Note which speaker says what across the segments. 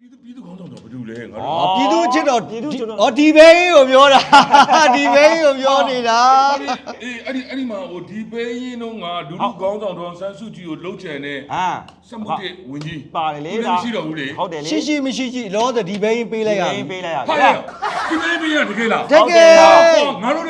Speaker 1: ပြည်သူပြည်သူခေါင်းဆောင်တော့ဘာလို့လဲငါ
Speaker 2: ဩ
Speaker 1: တို့
Speaker 3: အော်ပြည်သူအချစ်တော်
Speaker 2: ပြည်သူချစ်တော်
Speaker 3: ဩဒီဘဲကြီးကိုပြောတာ ဒီဘဲကြီးကိုပြောနေတာ
Speaker 1: အေးအဲ့ဒီအဲ့ဒီမှာဟိုဒီပဲရင်တော့ငါလူလူခေါင်းဆောင်တော့ဆန်းစုကြည်ကိုလှုပ်ချင်တဲ့
Speaker 2: အာ
Speaker 1: စက်မှုတဲ့ဝင်ကြီး
Speaker 2: ပါတယ်လေ
Speaker 1: ဒါမရှိတော့ဘူးလေ
Speaker 2: ဟုတ်တယ်လေ
Speaker 3: ရှိရှိမရှိရှိလောတဲ့ဒီဘဲကြီးပေးလိုက်ရ
Speaker 2: ပေးပေးလိုက်ရ
Speaker 1: ဟာဒီပဲပေးရတကယ်လား
Speaker 3: တကယ်
Speaker 1: ငါတို့လည်း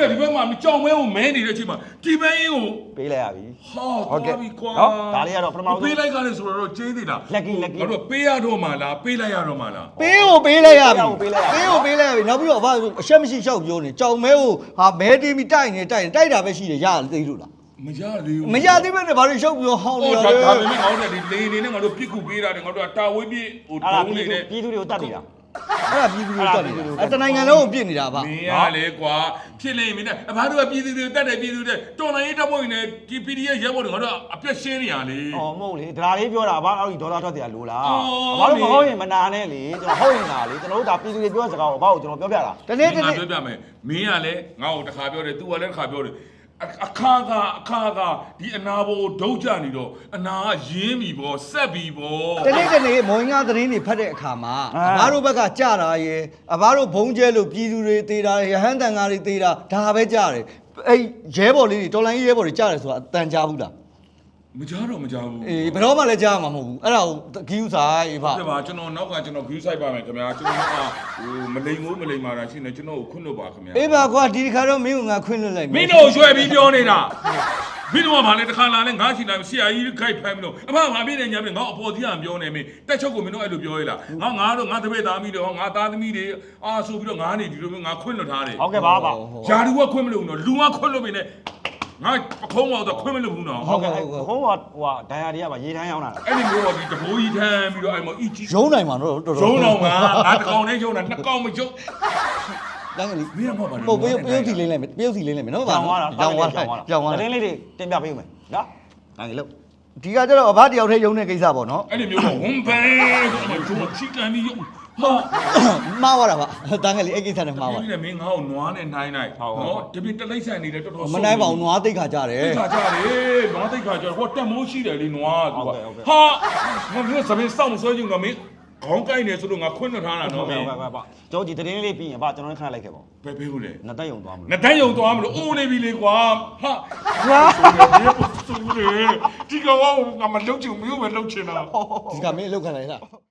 Speaker 1: ဒီဘက်မှာကြောင်မဲကိုမဲနေတဲ့အချိန်မှာဒီပဲရင်ကို
Speaker 2: ပေးလိုက်ရပြီ
Speaker 1: ဟာ
Speaker 2: ဟုတ်ကဲ့
Speaker 1: သွားပြီကွာ
Speaker 2: နော်ဒါလေးကတော့ပထမဆုံး
Speaker 1: ပေးလိုက်ကြတယ်ဆိုတော့ကျင်းသေးတာ
Speaker 2: Lucky, lucky
Speaker 1: ငါတို့ပေးရတော့မှလားပေးလိုက်ရတော့မှလား
Speaker 3: ပေးကိုပေးလိုက်ရပြီ
Speaker 2: ပေးလိုက်ရပြီ
Speaker 3: ပေးကိုပေးလိုက်ရပြီနောက်ပြီးတော့ဘာအရှက်မရှိရှောက်ပြောနေကြောင်မဲကိုဟာမဲတင်းပြီးတိုက်နေတိုက်နေတိုက်တာပဲရှိတယ်ရသေးလို့လား
Speaker 1: မရသေးဘူး
Speaker 3: မရသေးပဲနဲ့ဘာလို့ရှောက်ပြောဟောင်းနေ
Speaker 1: ဟို
Speaker 3: ရ
Speaker 1: ဒါ
Speaker 3: လဲ
Speaker 1: ဒါပေမဲ့ငါတို့လည်းဒီလေနေနဲ့ငါတို့ပြစ်ခုပေးတာတယ်ငါတို့ကတာဝေးပြစ်ဟို
Speaker 2: အဲ့ဒါ
Speaker 1: ဒုံး
Speaker 2: ပြည်
Speaker 1: နေ
Speaker 2: သူ
Speaker 1: နဲ့
Speaker 2: ပြည်သူတွေကိုတတ်နေတာ
Speaker 3: အဲ့ဒါပြည်သူတွေတက်နေတာ
Speaker 2: အဲ့ဒါပြည်သူတွေ
Speaker 3: အဲ့တနိုင်ငံလုံးကိုပြစ်နေတာဗျ
Speaker 1: မင်းရလေကွာဖြစ်နေမင်းနဲ့အဘတို့ကပြည်သူတွေတက်တယ်ပြည်သူတွေတော်လိုင်းရေးတပ်ဖွဲ့နေဒီ PDF ရဲဘော်တွေငါတို့ကအပြက်ရှင်းနေရလေ။
Speaker 2: အော်မဟုတ်လေဒါလေးပြောတာဘာအဲ့ဒီဒေါ်လာထွက်တယ်လို့လား
Speaker 1: အော်။
Speaker 2: ဘာလို့မဟုတ်ရင်မနာနဲ့လေကျွန်တော်ဟုတ်ရင်လားလေကျွန်တော်တို့ဒါပြည်သူတွေပြောတဲ့စကားကိုဘာလို့ကျွန်တော်ပြောပြတာ
Speaker 3: တနေ့တ
Speaker 1: ငါ
Speaker 3: နေ့
Speaker 1: ပြောပြမယ်မင်းကလည်းငါ့ကိုတစ်ခါပြောတယ် तू ကလည်းတစ်ခါပြောတယ် အခါကအခါကဒီအနာဘောဒုတ်ကြနေတော့အနာကရင်းပြီဗောဆက်ပြီဗော
Speaker 3: တနေ့တနေ့မွန်ငါသတင်းတွေဖတ်တဲ့အခါမှာအဘတို့ဘက်ကကြတာရယ်အဘတို့ဘုံကျဲလို့ပြည်သူတွေသေးတာရဟန်းတန်ကားတွေသေးတာဒါပဲကြတယ်အဲ့ရဲဘော်လေးတွေတော်လိုင်းရဲဘော်တွေကြတယ်ဆိုတာအတန်ကြားဘူးလား
Speaker 1: မကြောက်တော့မကြောက်ဘူး
Speaker 3: အေးဘယ်တော့မှလည်းကြားမှာမဟုတ်ဘူးအဲ့ဒါကိုဂီယူဆိုင်ဗျ
Speaker 1: ဒီမှာကျွန်တော်နောက်ကကျွန်တော် view site ပါမယ်ခင်ဗျာကျွန်တော်ကဟိုမလိမ်မိုးမလိမ်မာတာရှိနေကျွန်တော်ကိုခွင့်လို့ပါခင်ဗျာ
Speaker 3: အေးပါကွာဒီတစ်ခါတော့မင်းကငါခွင့်လွှတ်လိုက်
Speaker 1: မင်းတို့ရွှဲပြီးပြောနေတာမင်းတို့ကဘာလဲတစ်ခါလာလဲငါရှိတိုင်းဆရာကြီးခိုက်ဖမ်းပြီးတော့အမငါပြည့်နေညာပြီငါအပေါ်ကြီးကပြောနေမင်းတက်ချုပ်ကိုမင်းတို့အဲ့လိုပြောရလားငါငါတို့ငါတပည့်သားမိတွေဟောငါသားသမီးတွေအာဆိုပြီးတော့ငါနေဒီလိုမျိုးငါခွင့်လွတ်ထားတယ်။
Speaker 2: ဟုတ်ကဲ့ပါပါ
Speaker 1: ယာလူကခွင့်မလို့ဘူးနော်လူကခွင့်လို့ပြီနဲ့ ငါပခုံးပေါ်တော့ခွင့်မလို့ဘူးနော်။
Speaker 2: ဟုတ်ကဲ့ဟိုဟိုဟိုဒိုင်ယာတွေကပါရေတန်းရောက်လာတာ
Speaker 1: အဲ့ဒီမျိုးကဒီတဘိုးကြီးထမ်းပြီးတော့အဲ့မှာအီကြီး
Speaker 3: ရုံးနိုင်မှာတော့တော်တော်
Speaker 1: ရုံးတော့ငါငါတစ်ကောင်နဲ့ရုံးတာနှစ်ကောင်မရုံး
Speaker 3: တန်းကလေး
Speaker 1: မင်းကမှပါ
Speaker 3: ဟုတ်ပြုတ်ပြုတ်စီလေးလိုက်မယ်ပြုတ်စီလေးလိုက်မယ်နော်။
Speaker 2: ကြောင်သွားတာ
Speaker 3: ကြောင်သွားတာ
Speaker 2: ကြော
Speaker 3: ကြော
Speaker 2: င်
Speaker 3: င်
Speaker 2: သွား
Speaker 3: သွား
Speaker 2: တာ
Speaker 3: တာ
Speaker 2: တင်းလေးတွေတင်ပြပေးဦးမယ်နော်။ဒါကြီးလို့
Speaker 3: ဒီကကျတော့အဘတယောက်တည်းရုံးတဲ့ကိစ္စပေါ့နော်
Speaker 1: အဲ့ဒီမျိုးကဝန်ပန်းဆိုမှဂျုံချီကန်ပြီးရုံးဟာ
Speaker 3: မှားသွားတာပါတန်းကလေးအဲ့ကိစ္စနဲ့မှားသွား
Speaker 1: ဒီနေ့မင်းငါ့ကိုနွားနဲ့နှိုင်းလိုက်နော်တပင်းတလိမ့်ဆန်နေတယ်တော်တော်
Speaker 3: မနိုင်ပါဘူးနွားသိတ်ခါကြတယ်
Speaker 1: တိတ်ခါကြလေနွားတိတ်ခါကြဟိုတက်မိုးရှိတယ်လေနွားသူကဟာငါမျိုးစပင်းစောင့်ဆွဲကြည့်ငါမင်း ခေါင်းကိုက်နေဆိုလို့ငါခွင့်လွှတ်ထားတာ
Speaker 2: ဟု
Speaker 1: နော်
Speaker 2: တ်
Speaker 1: မ
Speaker 2: ကဲ့
Speaker 1: င်း
Speaker 2: ဟုတ်ကဲ့ပါ။ကျော်ကြီးတင်းလေးပြီးရင်ပါကျွန်တော်ခဏလိုက်ခဲ့ပါဦး
Speaker 1: ဘယ်ဘယ်ကိုလဲ။
Speaker 2: နှစ်သက်ယုံသွားမလို့
Speaker 1: နတန်းယုံသွားမလို့အိုးနေပြီလေကွာဟာ
Speaker 3: ကွာ
Speaker 1: ဆိုးတယ်ဒီကောင်ကငါမလုံချင်ဘူးမလုံချင်တာ
Speaker 3: ဒီကမင်းအလုပ်ခံလိုက်လား